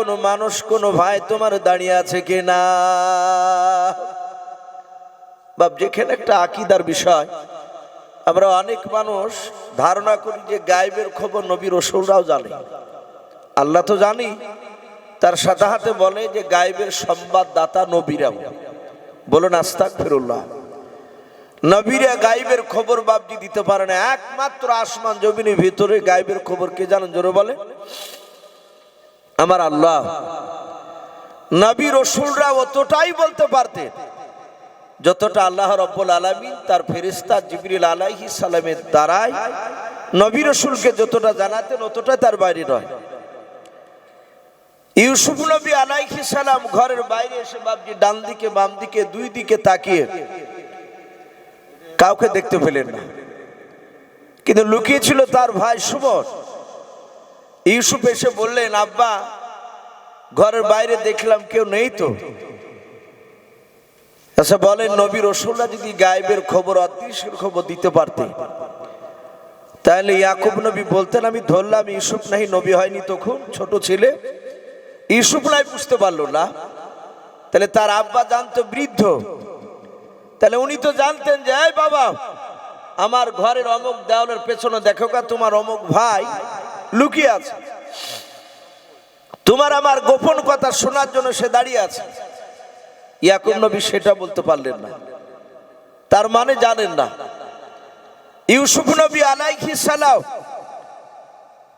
কোনো মানুষ, কোনো ভাই তোমার দাঁড়িয়ে আছে কি না বাপ, যেখানে একটা আকিদার বিষয়। আমরা অনেক মানুষ ধারণা করি যে গায়েবের খবর নবী রসুলরাও জানে। আল্লাহ তো জানি। তার সাথে হাতে বলে যে গায়েবের সংবাদদাতা নবীরাও। বলুন আস্তাক ফিরুল্লাহ নবীরা গাইবের খবর বাপজি দিতে পারে না। একমাত্র আসমান জমিনের ভিতরে গাইবের খবর কে জানেন? জোরে বলে আমার আল্লাহ। নবী রসুলরা অতটাই বলতে পারতেন, যতটা আল্লাহ রব্বুল আলমিন তার ফেরিস্তা জিবরিল আলাইহি সালামের দ্বারাই নবী রসুলকে যতটা জানাতেন, অতটা তার বাইরে নয়। ইউসুফ নবী আলাইহি সালাম ঘরের বাইরে এসে বাপজি ডান দিকে, বাম দিকে, দুই দিকে তাকিয়ে কাউকে দেখতে পেলেন না। কিন্তু লুকিয়েছিল তার ভাই সুমন। ইউসুফ এসে বললেন, আব্বা, ঘরের বাইরে দেখলাম কেউ নেই তো। আচ্ছা বলেন, নবী রসুল্লাহ যদি গায়েবের খবর, অদৃশ্যের খবর দিতে পারতেন তাহলে ইয়াকুব নবী বলতেন, আমি ধরলাম ইউসুফ নাহি, নবী হয়নি তখন, ছোট ছেলে। ইউসুফ নাই বুঝতে পারল না। তাহলে তার আব্বা জানতো বৃদ্ধ। তাহলে উনি তো জানতেন যে বাবা, আমার ঘরের অমুক দেওয়ালের পেছনে দেখো তোমার অমুক ভাই লুকিয়ে আছে। তোমার আমার গোপন কথা শোনার জন্য সে দাঁড়িয়ে আছে। ইয়াকুব নবী সেটা বলতে পারলেন না। তার মানে জানেন না। ইউসুফ নবী আলাইহি সালাম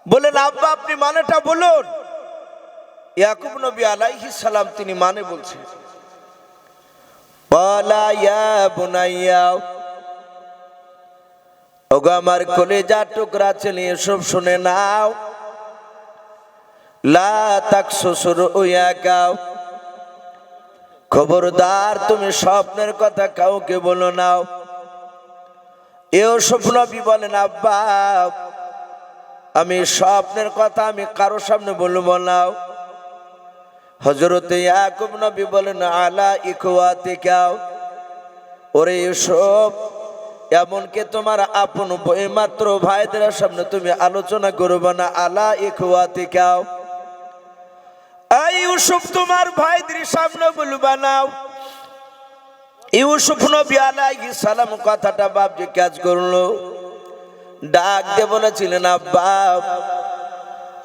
বলেন আব্বা, আপনি মানেটা বলুন। ইয়াকুব নবী আলাইহি সালাম তিনি মানে বলছেন। বলা ইয়া বুনাইয়া ওগো আমার কলেজা টুকরা ছেলে, এসব শুনে নাও। লা শ্বশুর উইয়া গাও। খবরদার, তুমি স্বপ্নের কথা কাউকে বলো নাও। এও স্বপ্নবি বলেন, আব্বা, আমি স্বপ্নের কথা আমি কারও সামনে বলব নাও। হজরতে ইয়াকুব নবী বলেন, আলা ইকুয়াতে কাও ওরে এসব এমনকি তোমার আপন মাত্র ভাইদের সামনে তুমি আলোচনা করবে না, আলা ইকুয়াতে কাও এই ইউসুফ, তোমার ভাইদের সামনে বলবা নাও ইউসুফ নবী আলাইহিস সালাম কথাটা বাপ যে কাজ করল। ডাক দিয়ে বলেছিলেন বাপ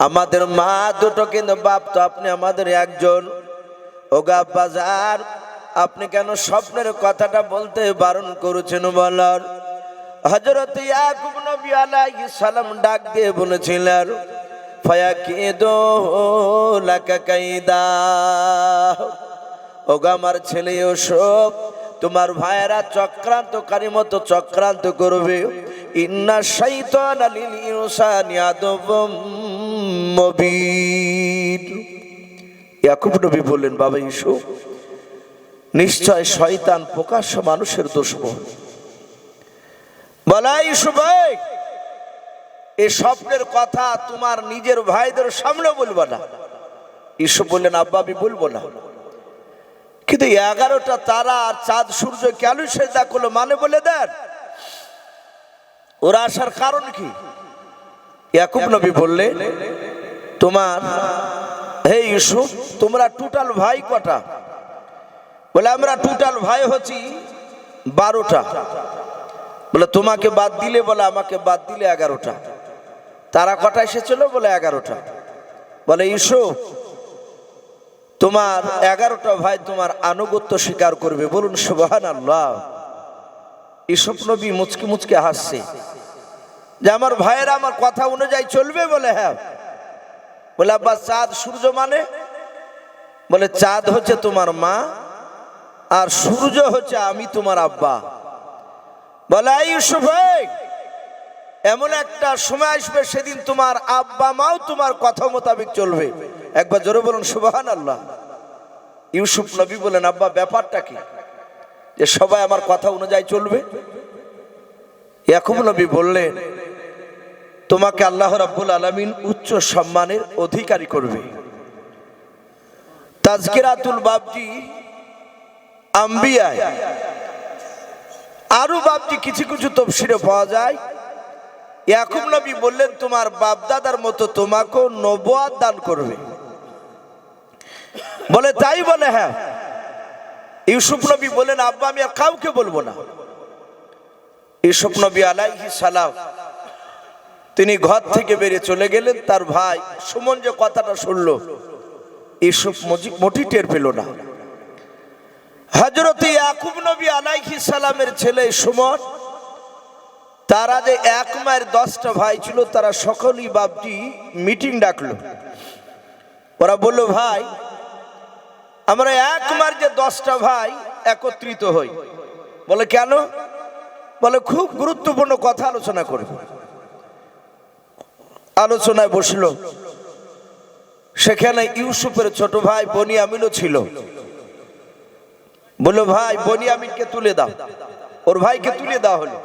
আমাদের মা দুটো কিন্তু বাপ, তো আপনি আমাদের একজন। ওগা বাজার আপনি কেন স্বপ্নের কথাটা বলতে বারণ করেছেন বলার? হজরত ইয়াকুব নবী আলাইহিস সালাম ডাক দিয়ে বলেছিলেন, ফায়াকিদু লাকা কাইদা। ওগা আমার ছেলে ওসব তোমার ভাইয়েরা চক্রান্তকারী মতো চক্রান্ত করবে। ইন্না শাইতান লিল ইনসানি আদবম মুবিন। ইয়াকুব নবী বললেন, বাবা ইসু নিশ্চয় শয়তান প্রকাশ্য মানুষের দুশ্মন। বলা ইসু ভাই এই স্বপ্নের কথা তোমার নিজের ভাইদের সামনে বলব না। ইসু বললেন, আব্বা, আমি বলব না। কিন্তু এগারোটা তারা আর চাঁদ, সূর্য কেন সেজদা করল মানে বলে দেন? ওরা আসার কারণ কি? ইয়াকুব নবী বললে, তোমার, হে ইউসুফ তোমরা টোটাল ভাই কটা? বলে, আমরা টোটাল ভাই হচ্ছি বারোটা। বলে, তোমাকে বাদ দিলে? বলে, আমাকে বাদ দিলে এগারোটা। তারা কটা এসেছিল? বলে, এগারোটা। বলে ইউসুফ তোমার এগারোটা ভাই তোমার আনুগত্য স্বীকার করবে। বলুন সুবাহান আল্লাহ ইসব নবী মুচকি মুচকে হাসছে। যে, আমার ভাইয়েরা আমার কথা অনুযায়ী চলবে? বলে হ্যাঁ। বলে, আব্বা, চাঁদ সূর্য মানে? বলে, চাঁদ হচ্ছে তোমার মা আর সূর্য হচ্ছে আমি তোমার আব্বা। বলে ইউসুফ এমন একটা সময় আসবে, সেদিন তোমার আব্বা মাও তোমার কথা মোতাবেক চলবে। একবার জোরে বলুন সুবাহান আল্লাহ ইউসুফ নবী বলেন আব্বা, ব্যাপারটা কি? যে সবাই আমার কথা অনুযায়ী চলবে? ইয়াকুব নবী বললেন, তোমাকে আল্লাহ রাব্বুল আলামিন উচ্চ সম্মানের অধিকারী করবে। তাজকিরাতুল বাবজি আম্বিয়ায় আরও বাবজি কিছু কিছু তফসিরে পাওয়া যায়। ইয়াকুব নবী বললেন, তোমার বাপদাদার মতো তোমাকেও নবুয়াত দান করবে। বলে, তাই বলে হ্যাঁ। ইউসুফ নবী বলেন আব্বা, আমি আর কাউকে বলব না। ইউসুফ নবী আলাইহি সালাম তিনি ঘর থেকে বেরিয়ে চলে গেলেন। তার ভাই সুমন যে কথাটা শুনলো, ইউসুফ মোটি টের পেল না। হজরত ইয়াকুব নবী আলাইহি সালামের ছেলে সুমন, তারা যে এক মায়ের দশটা ভাই ছিল, তারা সকলেই বাপটি মিটিং ডাকলো। ওরা বলল, ভাই, আমরা এক মার যে দশটা ভাই একত্রিত হই। বলে, কেন? বলে, খুব গুরুত্বপূর্ণ কথা আলোচনা করব। আলোচনায় বসল। সেখানে ইউসুফের ছোট ভাই বনিয়ামিনও ছিল। বলল ভাই বনিয়ামিনকে তুলে দাও। ওর ভাইকে তুলে দেওয়া হলো।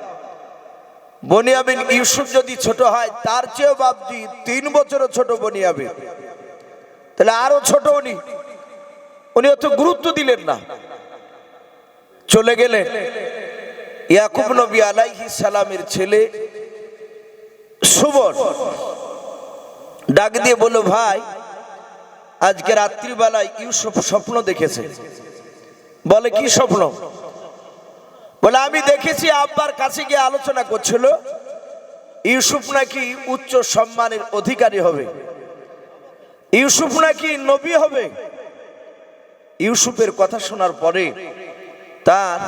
বনিয়ামিন ইউসুফ যদি ছোট হয়, তার চেয়েও বাপজি তিন বছরও ছোট বনিয়ামিন তাহলে আরও ছোট উনি। উনি অত গুরুত্ব দিলেন না। চলে গেলেন ইয়াকুব নবী আলাইহি সালামের ছেলে সুবন ডাক দিয়ে বলল, ভাই, আজকে রাত্রিবেলায় ইউসুফ স্বপ্ন দেখেছে। বলে, কি স্বপ্ন? বলে, আমি দেখেছি আব্বার কাছে গিয়ে আলোচনা করছিল, ইউসুফ নাকি উচ্চ সম্মানের অধিকারী হবে, ইউসুফ নাকি নবী হবে। ইউসুফের কথা শোনার পরে তার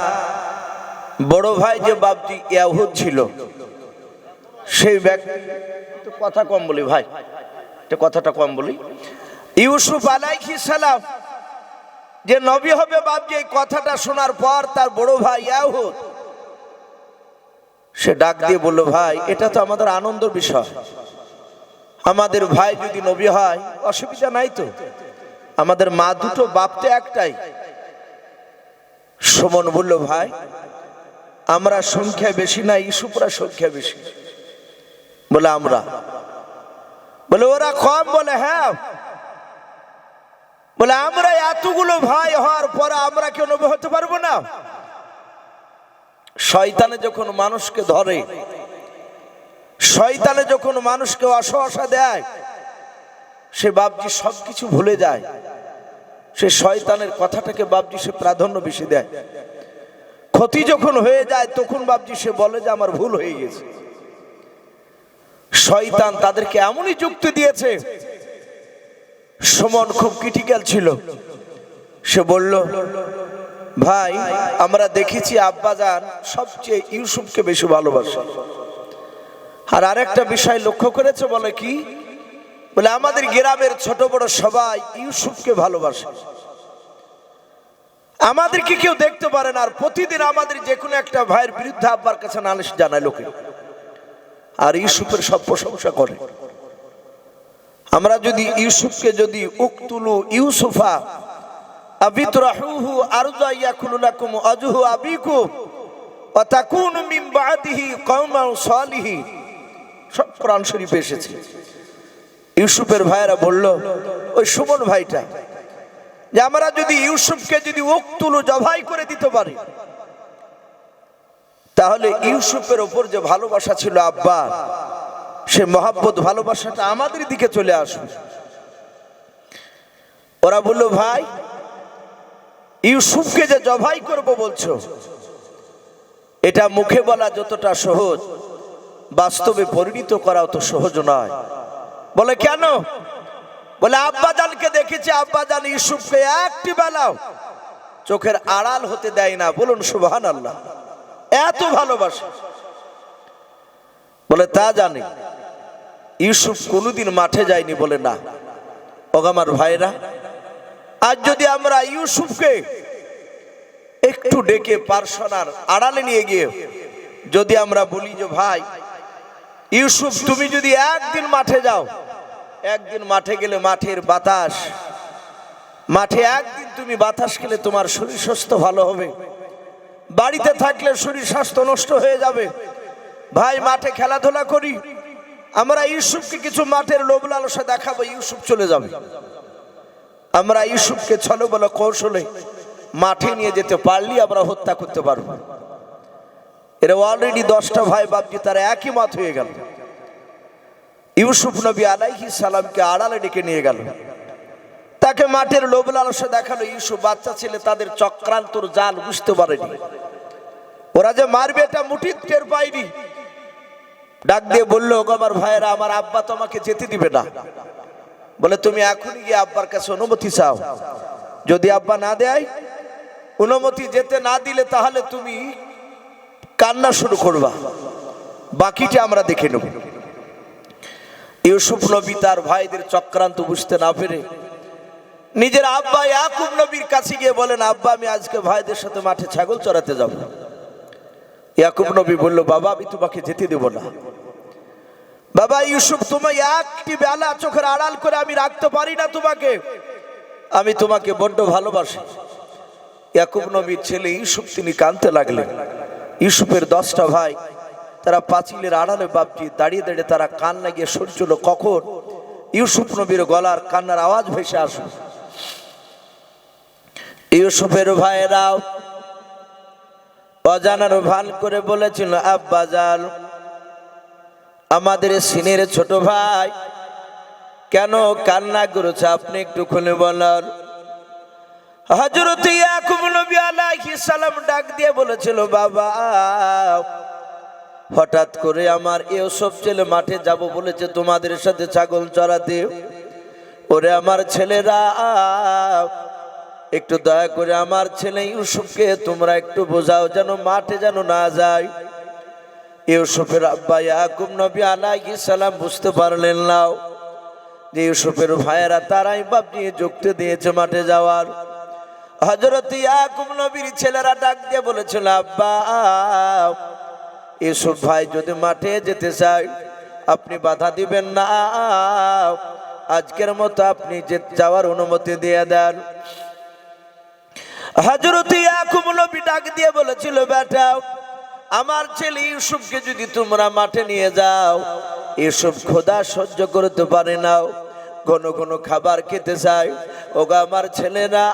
বড় ভাই যে বাপটি ইয়াহুদ ছিল, সেই ব্যক্তি কথা কম বলি ভাই কথাটা কম বলি। ইউসুফ আলাইহি সালাম যে নবী হবে বাপজি এই কথাটা শোনার পর তার বড় ভাই ইয়াহুদ, সে ডাক দিয়ে বলল, ভাই, এটা তো আমাদের আনন্দের বিষয়। আমাদের ভাই যদি নবী হয়, অসুবিধা নাই তো। আমাদের মা দুটো, বাপ তো একটাই। সুমন বলল, ভাই, আমরা সংখ্যা বেশি না ইসুপরা সংখ্যা বেশি। বলে, আমরা। বলে, ওরা কম? বলে হ্যাঁ বলে, আমরা এতগুলো ভাই হওয়ার পরে আমরা কেউ নবী হতে পারব না? শয়তানে যখন মানুষকে ধরে, শয়তানে যখন মানুষকে অসহসা দেয়, সে বাপজি সবকিছু ভুলে যায়। সে শয়তানের কথাটাকে বাপজি সে প্রাধান্য বেশি দেয়। ক্ষতি যখন হয়ে যায়, তখন বাপজি সে বলে যে, আমার ভুল হয়ে গেছে। শয়তান তাদেরকে এমনই যুক্তি দিয়েছে সমন খুব ক্রিটিক্যাল ছিল। সে বলল, ভাই, আমরা দেখেছি আব্বাজান সবচেয়ে ইউসুফকে বেশি ভালোবাসে। আর আরেকটা বিষয় লক্ষ্য করেছে বলে কি? বলে, আমাদের গ্রামের ছোট বড় সবাই ইউসুফকে ভালোবাসে। আমাদেরকে কেউ দেখতে পারে না, আর প্রতিদিন আমাদের যে কোনো একটা ভাইয়ের বিরুদ্ধে আব্বার কাছে নালিশ জানায় লোকে। আর ইউসুফের সব প্রশংসা করে। আমরা যদি ইউসুফকে যদি উকতুলু ইউসুফা সব কোরআন এসেছে। ইউসুফের ভাইয়েরা বলল, ওই সুমন ভাইটা, যে আমরা যদি ইউসুফকে যদি উকতুলু জবাই করে দিতে পারি, তাহলে ইউসুফের ওপর যে ভালোবাসা ছিল আব্বা সে মহাব্বত, ভালোবাসাটা আমাদের দিকে চলে আসবে ওরা বলল, ভাই, ইউসুফকে যে জবাই করব বলছো, এটা মুখে বলা যতটা সহজ, বাস্তবে পরিণত করা অত সহজ নয়। বলে, কেন? বলে, আব্বাজানকে দেখেছি, আব্বাজান ইউসুফকে একটি বেলাও চোখের আড়াল হতে দেয় না। বলুন সুবহান আল্লাহ এত ভালোবাসে। বলে, তা জানি। ইউসুফ কোনোদিন মাঠে যায়নি বলে না। ওগামার ভাইরা, আজ যদি আমরা ইউসুফকে একটু ডেকে পার্সোনার আড়ালে নিয়ে গিয়ে যদি আমরা বলি যে, ভাই, ইউসুফ, তুমি যদি একদিন মাঠে যাও, একদিন মাঠে গেলে মাঠের বাতাস, মাঠে একদিন তুমি বাতাস খেলে তোমার শরীর স্বাস্থ্য ভালো হবে, বাড়িতে থাকলে শরীর স্বাস্থ্য নষ্ট হয়ে যাবে, ভাই, মাঠে খেলাধুলা করি আমরা ইউসুফকে কিছু মাঠের লোভ লালসা দেখাবো, ইউসুফ চলে যাবে। আমরা ইউসুফকে ছলো বলে কৌশলে মাঠে নিয়ে যেতে পারলি আমরা হত্যা করতে পারব। এরা অলরেডি দশটা ভাই বাপজি, তারা একই মত হয়ে গেল। ইউসুফ নবী আলাইহি সালামকে আড়ালে ডেকে নিয়ে গেল। তাকে মাঠের লোভ লালসে দেখাল ইউসুফ, বাচ্চা ছেলে, তাদের চক্রান্তর জাল বুঝতে পারেনি। ওরা যে মারবে এটা মুঠির টের পায়নি। ডাক দিয়ে বলল, "ওগো আমার ভাইয়েরা, আমার আব্বা তোমাকে যেতে দিবে না। বলে, তুমি এখনই গিয়ে আব্বার কাছে অনুমতি চাও। যদি আব্বা না দেয়, অনুমতি যেতে না দিলে তাহলে তুমি কান্না শুরু করবা। বাকিটা আমরা দেখে নেব। ইউসুফ নবী তার ভাইদের চক্রান্ত বুঝতে না পেরে নিজের আব্বা ইয়াকুব নবীর কাছে গিয়ে বলেন, আব্বা, আমি আজকে ভাইদের সাথে মাঠে ছাগল চড়াতে যাব। ইয়াকুব নবী বলল, বাবা, আমি তোমাকে যেতে দেব না। বাবা, ইউসুফ, তোমায় একটি বেলা চোখের আড়াল করে আমি রাখতে পারি না তোমাকে। আমি তোমাকে বড্ড ভালোবাসি। ইয়াকুব নবীর ছেলে ইউসুফ, তিনি কানতে লাগলেন। ইউসুফের দশটা ভাই, তারা পাঁচিলের আড়ালে বাপটি দাঁড়িয়ে দাঁড়িয়ে তারা কান লাগিয়ে সরছিল কখন ইউসুফ নবীর গলার কান্নার আওয়াজ ভেসে আসবে ইউসুফের ভাইয়েরাও অজানার ভান করে বলেছিল, আব্বা জাল, আমাদের সিনের ছোট ভাই, কেন কান্না করেছে আপনি একটু খুলে বলার সালাম ডাক দিয়ে বলেছিল, বাবা, হঠাৎ করে আমার ইউসুফ ছেলে মাঠে যাব বলেছে, তোমাদের সাথে ছাগল চড়াতে। ওরে আমার ছেলেরা একটু দয়া করে আমার ছেলে ইউসুফকে তোমরা একটু বোঝাও যেন মাঠে যেন না যায়। ইউসুফের আব্বা ইয়াকুব নবী আলাইহিস সালাম বুঝতে পারলেন নাও যে ইউসুফের ভাইয়েরা তারাই বাপ নিয়ে যুক্তি দিয়েছে মাঠে যাওয়ার। হজরত ইয়াকুব নবীর ছেলেরা ডাক দিয়ে বলেছিল, আব্বা, ইউসুফ ভাই যদি মাঠে যেতে চায়, আপনি বাধা দিবেন না। আজকের মতো আপনি যে যাওয়ার অনুমতি দিয়ে দেন। হজরত ইয়াকুব নবী ডাক দিয়ে বলেছিল, বেটা, আমার ছেলে ইউসুফকে যদি তোমরা মাঠে নিয়ে যাও, ইউসুফ খোদা সহ্য করতে পারে নাও ঘন ঘন খাবার খেতে চায় ওগা আমার ছেলেরা,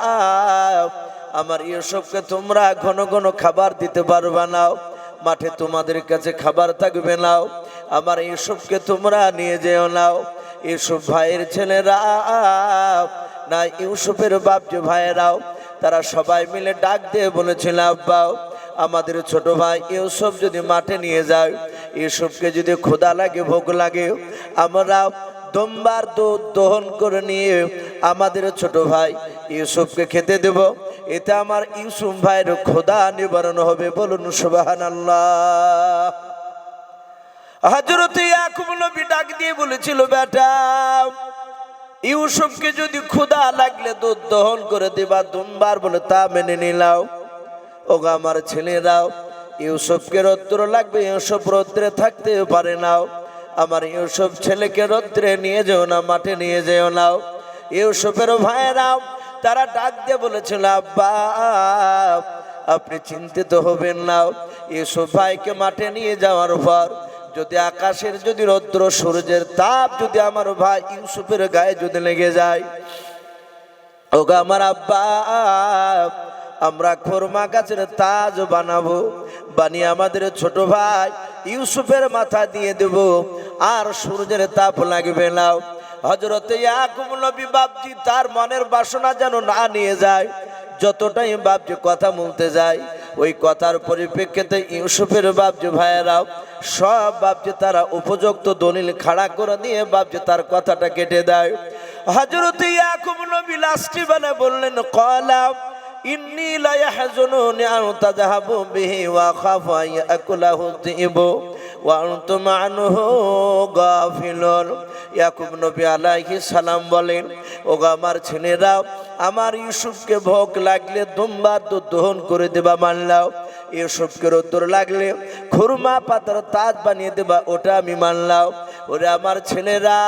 আমার ইউসুফকে তোমরা ঘন ঘন খাবার দিতে পারবা নাও মাঠে তোমাদের কাছে খাবার থাকবে নাও আমার ইউসুফকে তোমরা নিয়ে যেও নাও ইউসুফ ভাইয়ের ছেলেরা, না, ইউসুফের বাপ যে ভাইয়েরাও তারা সবাই মিলে ডাক দিয়ে বলেছিল আব্বাও আমাদের ছোট ভাই ইউসুফ যদি মাঠে নিয়ে যায়, ইউসুফকে যদি ক্ষুদা লাগে, ভোগ লাগে, আমরা দোমবার দুধ দহন করে নিয়ে আমাদের ছোট ভাই ইউসুফকে খেতে দেব। এতে আমার ইউসুফ ভাইয়ের খোদা নিবারণ হবে, বলুন সুবাহান আল্লাহ হজরত ইয়াকুব ডাক দিয়ে বলেছিল, বেটা ইউসুফকে যদি ক্ষুদা লাগলে দুধ দহন করে দিবা দুমবার বলে, তা মেনে নিলাও। ওগো আমার ছেলে ছেলেরাও, ইউসুফকে রৌদ্র লাগবে, ইউসুফ রৌদ্রে থাকতে পারে নাও আমার ইউসুফ ছেলেকে রৌদ্রে নিয়ে যেও না, মাঠে নিয়ে যেও নাও ইউসুফের ভাইয়েরাও তারা ডাক দিয়ে বলেছিল, আব্বা, আপনি চিন্তিত হবেন না। ইউসুফ ভাইকে মাঠে নিয়ে যাওয়ার পর যদি আকাশের, যদি রৌদ্র, সূর্যের তাপ যদি আমার ভাই ইউসুফের গায়ে যদি লেগে যায়, ওগা আমার আব্বা, আমরা খোরমা গাছের তাজ বানাবো, বানিয়ে আমাদের ছোট ভাই ইউসুফের মাথা দিয়ে দেব, আর সূর্যের তাপ লাগবে না। হজরত নবী বাপজি তার মনের বাসনা যেন না নিয়ে যায়, যতটাই বাপজি কথা বলতে যায় ওই কথার পরিপ্রেক্ষিতে ইউসুফের বাবজি ভাইয়েরাও সব বাবজি তারা উপযুক্ত দলিল খাড়া করে দিয়ে বাবজি তার কথাটা কেটে দেয়। হজরত ইয়াকুব নবী লাস্টি বানে বললেন কলাম ইন্নি লা ইয়াহজুনুনি আন তাযহাবু বিহি ওয়া খাফা ইয়াকুলাহু যিবু ওয়া আনতুম আনহু গাফিলুন। ইয়াকুব নবী আলাইহিস সালাম বলেন, ওগো আমার ছেলেরা, আমার ইউসুফকে ভোগ লাগলে দুম্বার দুধ দহন করে দেবা মানলাও ইউসুফকে রোদ্দুর লাগলে খুরমা পাতার তাজ বানিয়ে দেবা, ওটা আমি মানলাও ওরে আমার ছেলেরা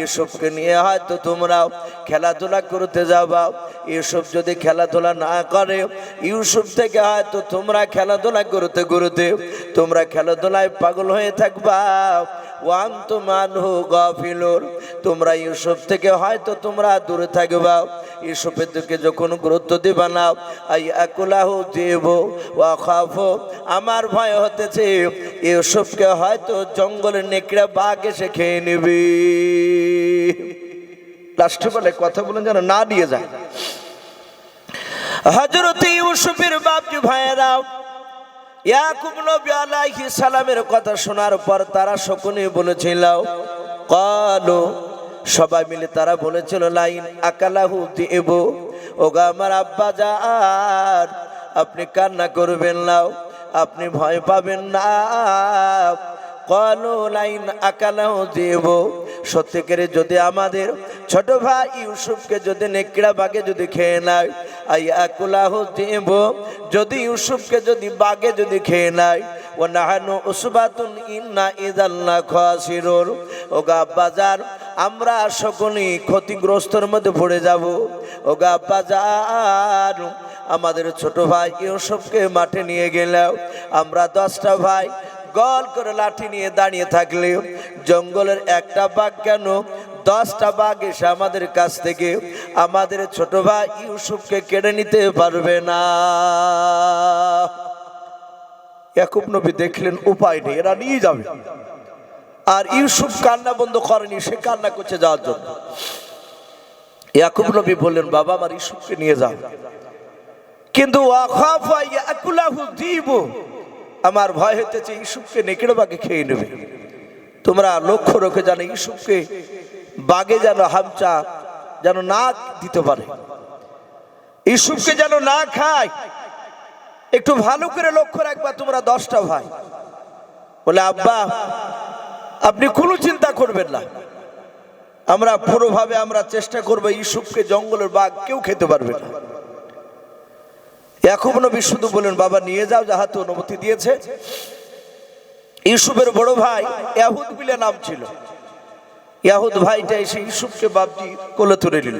ইউসুফকে নিয়ে হয়তো তোমরাও খেলাধুলা করতে যাবা। ইউসুফ যদি খেলাধুলা না করে, ইউসুফ থেকে হয়তো তোমরা খেলাধুলা করতে করতে তোমরা খেলাধুলায় পাগল হয়ে থাকবা। ওয়ান তো মানহু গফিলুর তোমরা ইউসুফ থেকে হয়তো তোমরা দূরে থাকবা। ইউসুফের দিকে যখন গুরুত্ব দিবা না, আই একুলাহু দেব ওয়া খাফো, আমার ভয় হতেছে, ইউসুফকে হয়তো জঙ্গলের নেকড়া বাঘ এসে খেয়ে নেবে। লাস্টে বলে, কথা বলেন যেন না দিয়ে যায়। হজরত ইউসুফের বাপজি ভাইয়েরাও ইয়াকুব নবী আলাইহিস সালামের কথা শোনার পর তারা সকলে বলেছিল, কালো। সবাই মিলে তারা বলেছিল, লাইন আকালাহু দেব ওগা আমার আব্বা যান আপনি কান্না করবেন না, আপনি ভয় পাবেন না। কলো লাইন আকালাও দেব। সত্যিকারে যদি আমাদের ছোট ভাই ইউসুফকে যদি নেকড়া বাগে যদি খেয়ে নেয় আই আকুলাহ দেব। যদি ইউসুফকে যদি বাগে যদি খেয়ে নেয় ও নাহানু উসবাতুন ইন্না ইদাল্লা খাসিরুল ও গা বাজার, আমরা সকলেই ক্ষতিগ্রস্তর মধ্যে পড়ে যাব। ও গা বাজার, আমাদের ছোট ভাই ইউসুফকে মাঠে নিয়ে গেলেও আমরা দশটা ভাই গল করে লাঠি নিয়ে দাঁড়িয়ে থাকলে জঙ্গলের একটা বাঘ কেন? দশটা বাঘ এসে আমাদের কাছ থেকে আমাদের ছোট ভাই ইউসুফকে কেড়ে নিতে পারবে না। ইয়াকুব নবী দেখলেন, উপায় নেই, এরা নিয়ে যাবে। আর ইউসুফ কান্না বন্ধ করেনি, সে কান্না করছে যাওয়ার জন্য। ইয়াকুব নবী বললেন, বাবা, আমার ইউসুফকে নিয়ে যাও। কিন্তু আমার ভয় হইতেছে ইসুফকে নেকড়ে বাগে খেয়ে নেবে। তোমরা লক্ষ্য রেখে জানো ইসুফকে বাগে যেন হামচা যেন না দিতে পারে। ইসুফকে যেন না খায়, একটু ভালো করে লক্ষ্য রাখবা তোমরা দশটা ভাই। বলে, আব্বা, আপনি কোনো চিন্তা করবেন না। আমরা পুরোভাবে আমরা চেষ্টা করব ইসুফকে জঙ্গলের বাঘ কেউ খেতে পারবে না। ইয়াকুব নবী শুধু বলেন বাবা, নিয়ে যাও যাহাতে অনুমতি দিয়েছে। ইউসুফের বড় ভাই ইয়াহুদ বিলে নাম ছিল। ইয়াহুদ ভাইটা এসে ইউসুফকে বাপজি কোলে তুলে নিল।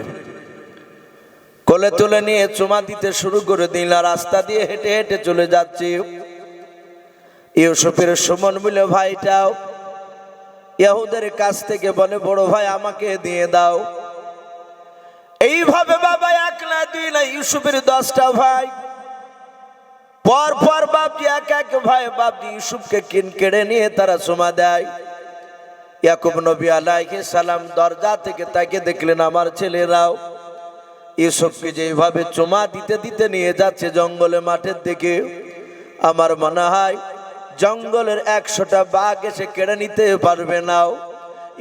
কোলে তুলে নিয়ে চুমা দিতে শুরু করে দিল রাস্তা দিয়ে হেঁটে হেঁটে চলে যাচ্ছে। ইউসুফের সুমন মিলে ভাইটাও, ইয়াহুদের কাছ থেকে বলে, বড় ভাই, আমাকে দিয়ে দাও। এইভাবে বাবা এক না দুই না ইউসুফের দশটা ভাই পর পর বাপজি, এক এক ভাই বাপজি ইউসুফকে কিন কেড়ে নিয়ে তারা সোমা দেয়। ইয়াকুব নবী আলাইহিস সালাম দরজা থেকে তাকে দেখলেন, আমার ছেলেরাও। ইউসুফকে যেভাবে চুমা দিতে দিতে নিয়ে যাচ্ছে জঙ্গলে মাঠের দিকে, আমার মনে হয় জঙ্গলের একশোটা বাঘ এসে কেড়ে নিতে পারবে নাও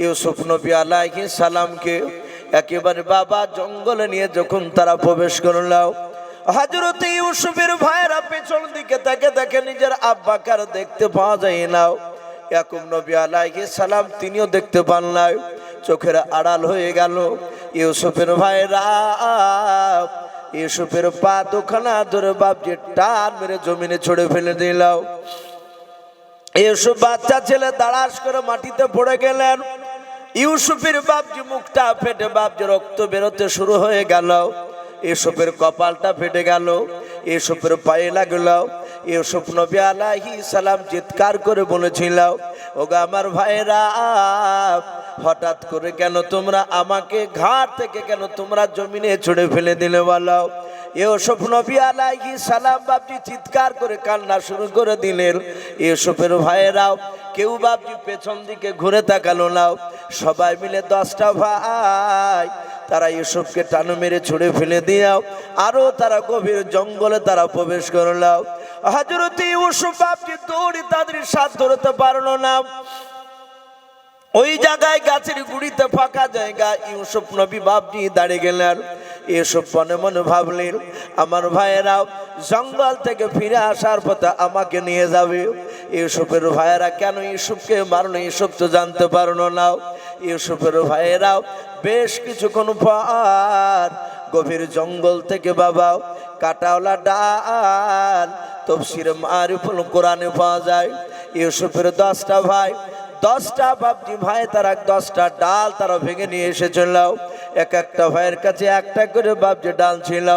ইউসুফ নবী আলাইহিস সালামকে একেবারে বাবা জঙ্গলে নিয়ে যখন তারা প্রবেশ করলাও হাজরত ইউসুফের ভাইয়েরা পেছন দিকে তাকে দেখে নিজের আব্বাকার দেখতে পাওয়া যায় নাও ইয়াকুব নবী আলাইহিস সালাম তিনিও দেখতে পান নাই চোখের আড়াল হয়ে গেল। ইউসুফের ভাইরা ইউসুফের পা দুখানা ধরে বাপজি টান মেরে জমিনে ছড়ে ফেলে দিলাও ইউসুফ বাচ্চা ছেলে দাঁড়াস করে মাটিতে পড়ে গেলেন। ইউসুফের বাপজি মুখটা ফেটে বাপজি রক্ত বেরোতে শুরু হয়ে গেল। ইউসুফের কপালটা ফেটে গেল, এসবের পায়ে লাগল। ইউসুফ নবী আলাহি সালাম চিৎকার করে বলেছিল, ওগা আমার ভাইরা হঠাৎ করে কেন তোমরা আমাকে ঘাট থেকে কেন তোমরা জমিনে ছুড়ে ফেলে দিলে বলো? ইউসুফ নবী আলাইহি সালাম বাপজি চিৎকার করে কান্না শুরু করে দিলেন। ইউসুফের ভাইয়েরাও কেউ বাপজি পেছন দিকে ঘুরে তাকালো নাও সবাই মিলে দশটা ভাই তারা ইউসুফকে টানু মেরে ছুড়ে ফেলে দিয়াও আরও তারা গভীর জঙ্গলে তারা প্রবেশ করলাও হাজরত ইউসুফ আপনি দৌড়ে তাদের সাথ ধরতে পারল না। ওই জায়গায় গাছের গুড়িতে ফাঁকা জায়গা ইউসুফ নবী বাপজি দাঁড়িয়ে গেলেন। ইউসুফ মনে মনে ভাবলেন, আমার ভাইয়েরাও জঙ্গল থেকে ফিরে আসার পথে আমাকে নিয়ে যাবে। ইউসুফের ভাইয়েরা কেন ইউসুফকে মারলো ইউসুফ তো জানতে পারল না। ইউসুফের ভাইয়েরাও বেশ কিছুক্ষণ পর গভীর জঙ্গল থেকে বাবা কাটাওলা ডাল, তফসির মারিফুল কোরআনে পাওয়া যায়। ইউসুফের দশটা ভাই দশটা বাপজি ভাই, তারা দশটা ডাল তারা ভেঙে নিয়ে এসেছিল। এক একটা ভাইয়ের কাছে একটা করে বাপজি ডাল ছিল।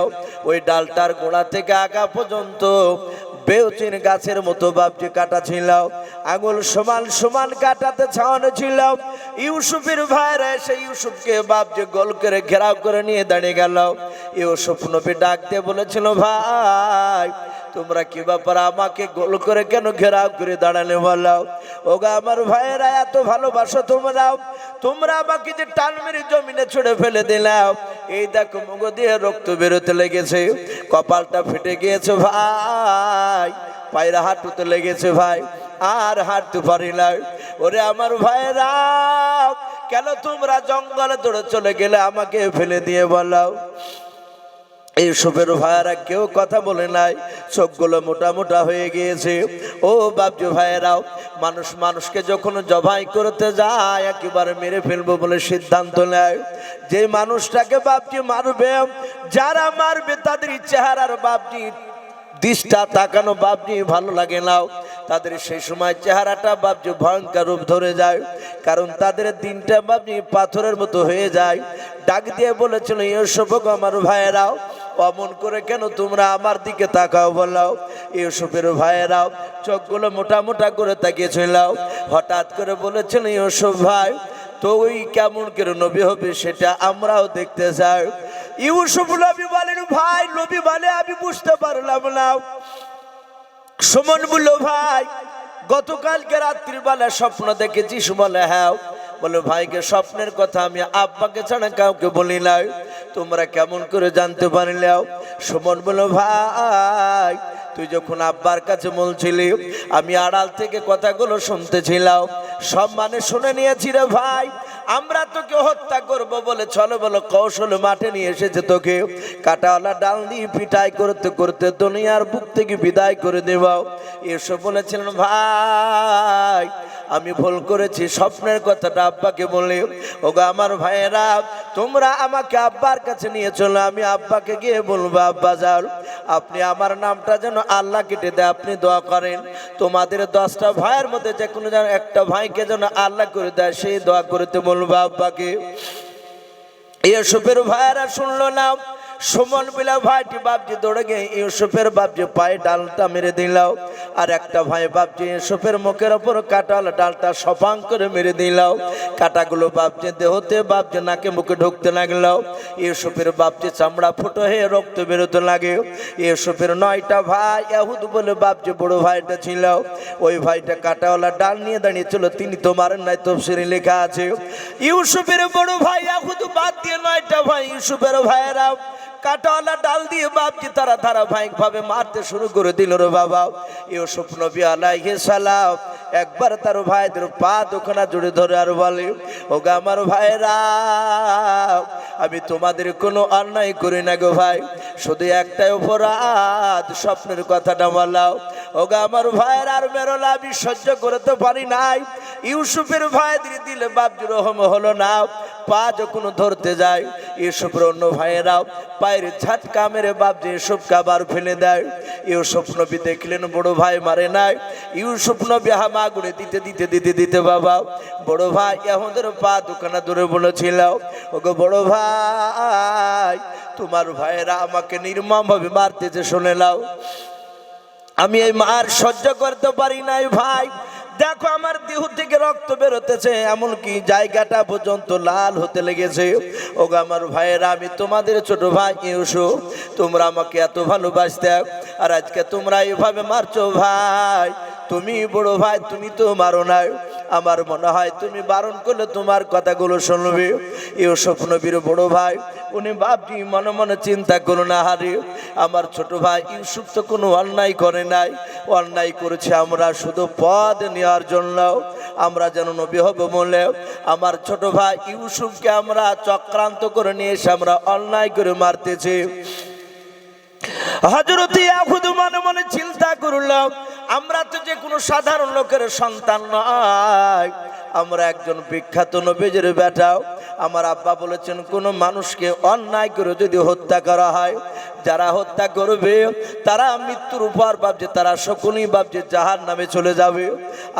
ওই ডালটার গোড়া থেকে আগা পর্যন্ত বেউচিন গাছের মতো বাপজি কাটা ছিল। আঙুল সমান সমান কাটাতে ছাওয়ানো ছিল। ইউসুফের ভাইরা এসে ইউসুফকে বাপজি গোল করে ঘেরাও করে নিয়ে দাঁড়িয়ে গেল। ইউসুফ নবী ডাক দিয়ে বলেছিল, ভাই তোমরা কি ব্যাপার আমাকে গোল করে কেন ঘেরাও করে দাঁড়ালে বলাও ওগা আমার ভাইয়েরা, এত ভালোবাসো তোমরাও তোমরা আমাকে যে টান মেরে জমিনে ছুড়ে ফেলে দিলাম এই দেখো মুখ দিয়ে রক্ত বেরোতে লেগেছে। কপালটা ফেটে গিয়েছে ভাই। পায়রা হাঁটুতে লেগেছে ভাই। আর হাঁটতে পারি না। ওরে আমার ভাইয়েরা, কেন তোমরা জঙ্গলে দৌড়ে চলে গেলে আমাকে ফেলে দিয়ে বলাও সুপের ভাইয়েরা কেউ কথা বলে নাই, চোখগুলো মোটা মোটা হয়ে গিয়েছে। ও বাবজু ভাইয়েরাও মানুষ মানুষকে যখন জবাই করতে যায়, একেবারে মেরে ফেলব বলে সিদ্ধান্ত নেয়। যে মানুষটাকে বাপটি মারবে, যারা মারবে তাদের চেহারার বাপজি দিশটা তাকানো বাপজি ভালো লাগে নাও। তাদের সেই সময় চেহারাটা বাপজি ভয়ঙ্কর রূপ ধরে যায়। কারণ তাদের দিনটা বাপজি পাথরের মতো হয়ে যায়। ডাক দিয়ে বলেছিল এসব আমার ভাইয়েরাও, অমন করে কেন তোমরা আমার দিকে তাকাও বলাও ইউসুফের ভাইয়েরাও, চোখগুলো মোটা মোটা করে তাকিয়েছিলাও হঠাৎ করে বলেছিল ইউসুফ ভাই, তো ওই কেমন করে নবী হবে সেটা আমরাও দেখতে চাই। ইউসুফ নবী বলেন, ভাই, নবী বলে আমি বুঝতে পারলাম না। সুমন বলল, ভাই, গতকালকে রাত্রিবেলা স্বপ্ন দেখেছি বলে? হ্যাঁ। বলে ভাইকে স্বপ্নের কথা আমি আব্বাকে ছাড়া কাউকে বলি নাই। তোমরা কেমন করে জানতে পারলেও সুমন বলল, ভাই, তুই যখন আব্বার কাছে বলছিলি, আমি আড়াল থেকে কথাগুলো শুনতেছিলাম। সব মানে শুনে নিয়েছি রে ভাই। আমরা তোকে হত্যা করব বলে চলো বলো, কৌশল মাঠে নিয়ে এসেছে তোকে। কাটাওয়ালা ডাল দিয়ে পিটাই করতে করতে দুনিয়ার বুক থেকে বিদায় করে দেবাও এসব বলেছিলেন, ভাই আমি ভুল করেছি, স্বপ্নের কথাটা আব্বাকে বলে। ওগো আমার ভাইয়েরা, তোমরা আমাকে আব্বার কাছে নিয়ে চলো, আমি আব্বাকে গিয়ে বলব, আব্বা যাও, আপনি আমার নামটা যেন আল্লাহ কেটে দেয়, আপনি দোয়া করেন। তোমাদের দশটা ভাইয়ের মধ্যে যে কোনো যেন একটা ভাইকে যেন আল্লাহ করে দেয়, সেই দোয়া করতে বলব আব্বাকে। ইউসুফের ভাইয়েরা শুনলো না সুমন বিলা, ভাইটি, বাপজি দৌড়ে গিয়ে ইউসুফের বাপজি পায়ে ডালটা মেরে দিলাও আর একটা ভাই বাপজি ইউসুফের মুখের ওপর কাটাল ডালটা সফাং করে মেরে দিলাও কাটাগুলো বাপজি দেহতে, বাপজি নাকে মুখে ঢুকতে লাগল। ইউসুফের বাপজি চামড়া ফুটো হয়ে রক্ত বেরোতে লাগে। ইউসুফের নয়টা ভাই এহুদ বলে, বাপজি বড় ভাইটা ছিল। ওই ভাইটা কাটাওয়ালা ডাল নিয়ে দাঁড়িয়েছিল, তিনি তো মারেন নাই তফসিরে লেখা আছে। ইউসুফের বড় ভাই এহুদ বাদ দিয়ে নয়টা ভাই ইউসুফের ভাইয়েরা কাটাওয়ালা ডাল দিয়ে বাপজি তারা ধারাবাহিক ভাবে মারতে শুরু করে দিল রে বাবা ইউসুফ নবী আলাইহিস সালাম একবার তার ভাইদের পা দোকানা জুড়ে ধরে আর বলে, ওগা আমার ভাইরা, আমি তোমাদের কোনো অন্যায় করি না গো ভাই। শুধু একটাই অপরাধ, স্বপ্নের কথাটা বলাও। ওগা আমার ভাইয়ের আর মেরোলা আমি সহ্য করতে পারি নাই। ইউসুফের ভাইদের দিলে বাপজি রহম হলো না। পা যখন ধরতে যায়, ইউসুফের অন্য ভাইয়েরাও পায়ের ঝাটকা মেরে বাপ যে ইউসুফ কাবার ফেলে দেয়। ইউসুফ নবী দেখলেন, বড় ভাই মারে নাই। ইউসুফ নবী হামা গুড়ে দিতে দিতে দিতে দিতে বাবা। বড় ভাই, আমাদের পা দোকানে দূরে বলেছিল ওকে বড় ভাই, তোমার ভাইয়েরা আমাকে নির্মম ভাবে মারতেছে, শুনে নাও। আমি এই মার সহ্য করতে পারি নাই ভাই। দেখো আমার দেহ থেকে রক্ত বেরোতেছে, এমনকি জায়গাটা পর্যন্ত লাল হতে লেগেছে। ও আমার ভাইয়েরা, আমি তোমাদের ছোট ভাই ইউসু, তোমরা আমাকে এত ভালোবাসতে, আর আজকে তোমরা এভাবে মারছো ভাই। তুমি বড় ভাই, তুমি তো মারো নাই। আমার মনে হয় তুমি বারণ করলে তোমার কথাগুলো শুনবে। ইউসুফ নবীর বড় ভাই, উনি বাপজি মনে মনে চিন্তা করো না হারে। আমার ছোট ভাই ইউসুফ তো কোনো অন্যায় করে নাই। অন্যায় করেছে আমরা শুধু পদ নেওয়ার জন্য। আমরা যেন নবী হব বলে। আমার ছোট ভাই ইউসুফকে আমরা চক্রান্ত করে নিয়ে এসে আমরা অন্যায় করে মারতেছি। হজরত ইয়াহুদ মনে মনে চিন্তা করলাম আমরা তো যে কোনো সাধারণ লোকের সন্তান নয়। আমরা একজন বিখ্যাত নবীজের বেটাও। আমার আব্বা বলেছেন, কোনো মানুষকে অন্যায় করে যদি হত্যা করা হয়, যারা হত্যা করবে, তারা মৃত্যুর উপর ভাবছে, তারা সকলেই ভাবছে জাহার নামে চলে যাবে।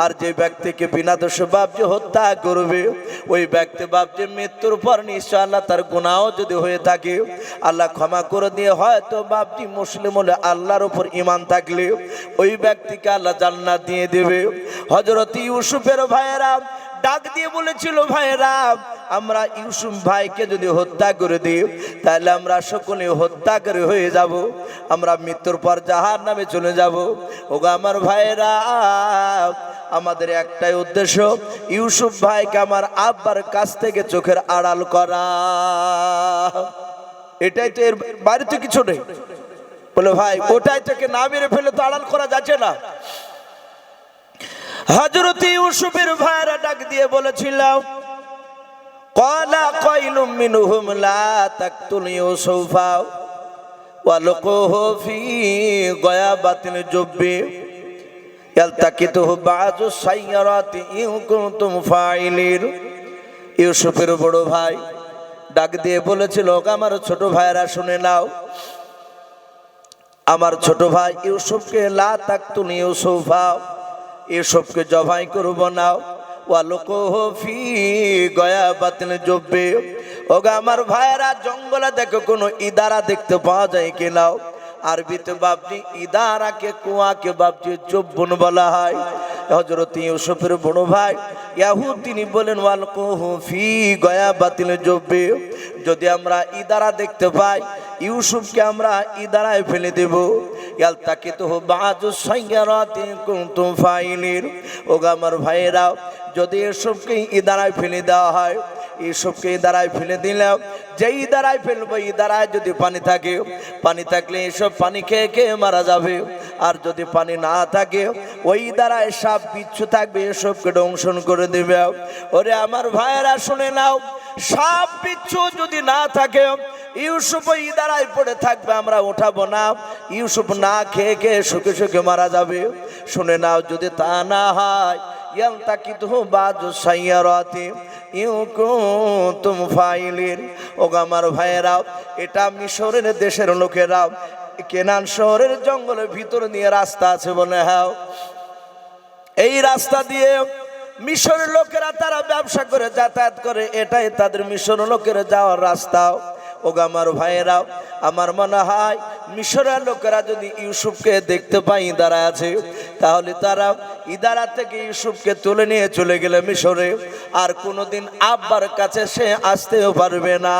আর যে ব্যক্তিকে বিনা দোষে ভাবছে হত্যা করবে, ওই ব্যক্তি ভাবছে মৃত্যুর পর নিশ্চয় আল্লাহ তার গুণাও যদি হয়ে থাকে, আল্লাহ ক্ষমা করে দিয়ে হয়তো বাপটি মুসলিম হলে আল্লাহর উপর ইমান থাকলে, ওই ব্যক্তিকে আল্লাহ জান্নাত দিয়ে দেবে। হজরত ইউসুফের ভাইয়েরা ডাক দিয়ে বলেছিল ভাইরা আমরা ইউসুফ ভাইকে যদি হত্যা করে দিই, তাহলে আমরা সকলে হত্যা করে হয়ে যাব। আমরা মৃত্যুর পর জাহার নামে চলে যাব। ওগো আমার ভাইরা আমাদের একটাই উদ্দেশ্য, ইউসুফ ভাইকে আমার আব্বার কাছ থেকে চোখের আড়াল করা। এটাই তো এর বাইরে তো কিছু নেই। বলে, ভাই, ওটাই থেকে না মেরে ফেলে তো আড়াল করা যাচ্ছে না। হজরত ইউসুফের ভাইরা ডাক দিয়ে বলেছিলাম কলা কইলুম মিনহুম লা তাকতুল ইউসুফা ওয়ালকুহু ফি গয়াবাতিন জুব্বি ইয়ালতাকিতুহু বাযু সাইয়ারাতি ইন কুনতুম ফাইলিন ইউসুফের বড় ভাই ডাক দিয়ে বলেছিল আমার ছোট ভাইরা শুনে নাও, আমার ছোট ভাই ইউসুফকে লা তাকতুল ইউসুফা ইউসুফকে জবাই করব না ওয়ালোকহ ফি গয়া বাতিল জব্বে। ওগা আমার ভাইয়েরা, জঙ্গলে দেখো কোনো ইদারা দেখতে পাওয়া যায় কিনাও আরবিতে বাপজি ইদারাকে কুয়াকে বাপজি জব্বন বলা হয়। হজরত ইউসুফের বড় ভাই ইয়াহু তিনি বলেন, ওয়ালকহ ফি গয়া বাতিল জব্বে যদি আমরা ইদারা দেখতে পাই, ইউসুফকে আমরা ইদারায় ফেলে দেব। ইয়াল তাকে তো বাজু সাইয়ারাতে কুনতুম ফাইলিন ওগা আমার ভাইয়েরা, যদি এসবকে ইদারায় ফেলে দেওয়া হয় এসবকে ইদারায় ফেলে দিলাম। যেই ইদারায় ফেলব ইদারায় যদি পানি থাকে, পানি থাকলে এসব পানি খেয়ে খেয়ে মারা যাবে। আর যদি পানি না থাকে, ওই দ্বারায় সাপ বিচ্ছু থাকবে, এসবকে দংশন করে দেবে। ওরে আমার ভাইয়েরা, শুনে নাও, সাপ বিচ্ছু যদি না থাকে, ইউসুফ ওই দ্বারাই পড়ে থাকবে, আমরা উঠাবো না। ইউসুফ না খেয়ে খেয়ে সুখে সুখে মারা যাবে। শুনে নাও, যদি তা না হয় ইয়াম তাকি তো বাজু সাইয়ারাতে। ইউ তুম ফাইলিন ও আমার ভাইয়েরাও এটা মিশরের দেশের লোকেরাও কেনান শহরের জঙ্গলের ভিতরে নিয়ে রাস্তা আছে বলে হ্যাঁ এই রাস্তা দিয়ে মিশরের লোকেরা তারা ব্যবসা করে, যাতায়াত করে, এটাই তাদের মিশর লোকের যাওয়ার রাস্তা। ওগো আমার ভাইয়েরাও আমার মনে হয় মিশরের লোকেরা যদি ইউসুফকে দেখতে পাই ইদারা আছে, তাহলে তারা ইদারা থেকে ইউসুফকে তুলে নিয়ে চলে গেলে মিশরে। আর কোনোদিন আব্বার কাছে সে আসতেও পারবে না।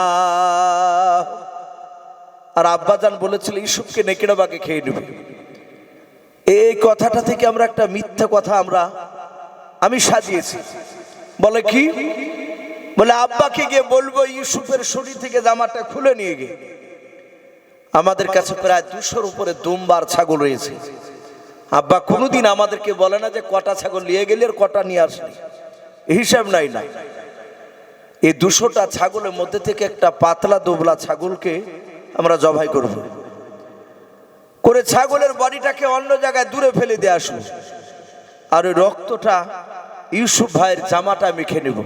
আর আব্বাজান বলেছিল, ইউসুফকে নেকেড়াবাকে খেয়ে নেবে। এই কথাটা থেকে আমরা একটা মিথ্যা কথা আমরা, আমি সাজিয়েছি। বলে কি? বলে, আব্বাকে গিয়ে বলব, ইউসুফের শরীর থেকে জামাটা খুলে নিয়ে গিয়ে। আমাদের কাছে প্রায় দুশোর উপরে দুমবার ছাগল রয়েছে। আব্বা কোনোদিন আমাদেরকে বলে না যে কটা ছাগল নিয়ে গেলে আর কটা নিয়ে আসলি। হিসাব নাই না। এই দুশোটা ছাগলের মধ্যে থেকে একটা পাতলা দোবলা ছাগলকে আমরা জবাই করব। করে ছাগলের বডিটাকে অন্য জায়গায় দূরে ফেলে দিয়ে আসব আর ওই রক্তটা ইউসুফ ভাইয়ের জামাটা মেখে নেব।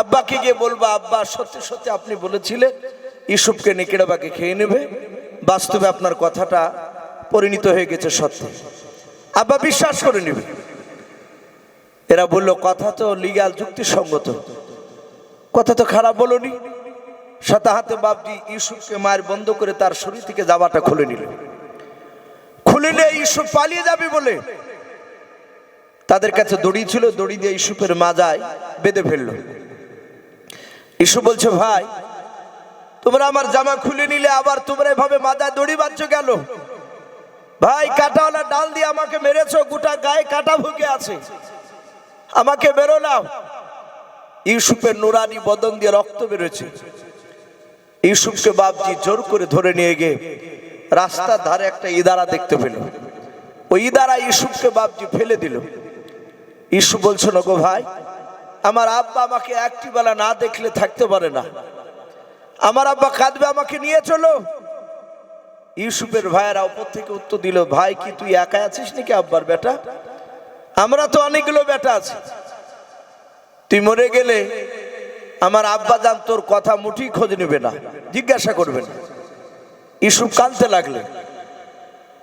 আব্বাকে গিয়ে বলব, আব্বা, সত্যি সত্যি আপনি বলেছিলেন ইউসুফকে নেকেড়াবাকে খেয়ে নেবে। বাস্তবে আপনার কথাটা পরিণত হয়ে গেছে সত্য। আব্বা বিশ্বাস করে নেবে। এরা বলল, কথা তো লিগাল যুক্তিসঙ্গত। কথা তো খারাপ বলনি। সাথে হাতে বাপজি ইউসুফকে মায়ের বন্ধ করে তার শরীর থেকে জামাটা খুলে নিল। খুলে নিয়ে ইউসুফ পালিয়ে যাবে বলে তাদের কাছে দড়ি ছিল, দড়ি দিয়ে ইউসুফের মাজায় বেঁধে ফেলল। ইসু বলছে, ভাই, তোমরা আমার জামা খুলে নিলে আবার তোমরা এভাবে মাজায় দড়ি বাঁধছো গেল ভাই, কাটাওয়ালা ডাল দিয়ে আমাকে মেরেছো, গোটা গায়ে কাটা ভুকে আছে। আমাকে বেরোলাম ইউসুফের নুরানি বদন দিয়ে রক্ত বেরোছে ইউসুফকে বাপজি জোর করে ধরে নিয়ে গিয়ে রাস্তার ধারে একটা ইদারা দেখতে পেল। ওই ইদারা ইউসুফকে বাপজি ফেলে দিল। ইসু বলছো না গো ভাই আমার আব্বা আমাকে একটি বেলা না দেখলে থাকতে পারে না। আমার আব্বা কাঁদবে আমাকে নিয়ে চলো। ইউসুফের ভাইয়েরা উপর থেকে উত্তর দিল, ভাই কি তুই একা আছিস নাকি আব্বার বেটা? আমরা তো অনেকগুলো বেটা আছি। তুই মরে গেলে আমার আব্বা জান তোর কথা মুঠি খোঁজ নেবে না। জিজ্ঞাসা করবে না ইসুফ কানতে লাগলে।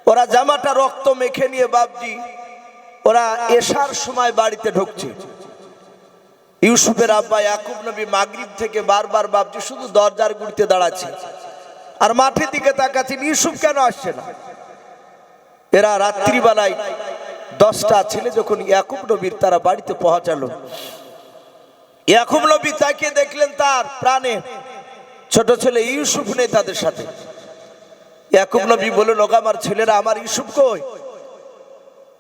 ওরা জামাটা রক্ত মেখে নিয়ে বাপজি, ওরা এসার সময় বাড়িতে ঢুকছে। ইউসুফের আব্বা ইয়াকুব নবী মাগরিব থেকে বারবার বাপজি শুধু দরজার গুড়িতে দাঁড়াচ্ছে। আর মাঠের দিকে তাকাচ্ছেন, ইউসুফ কেন আসছে না? এরা রাত্রিবেলায় দশটা ছেলে যখন ইয়াকুব নবীর তারা বাড়িতে পৌঁছালো। ইয়াকুব নবী তাকে দেখলেন তার প্রাণে ছোট ছেলে ইউসুফ নেই তাদের সাথে। ইয়াকুব নবী বললেন, ওগো আমার ছেলেরা, আমার ইউসুফ কই?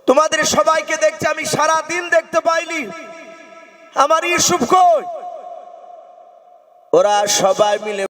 তোমাদের সবাইকে দেখছে, আমি সারা দিন দেখতে পাইনি। আমার ইউসুফ কই? ওরা সবাই মিলে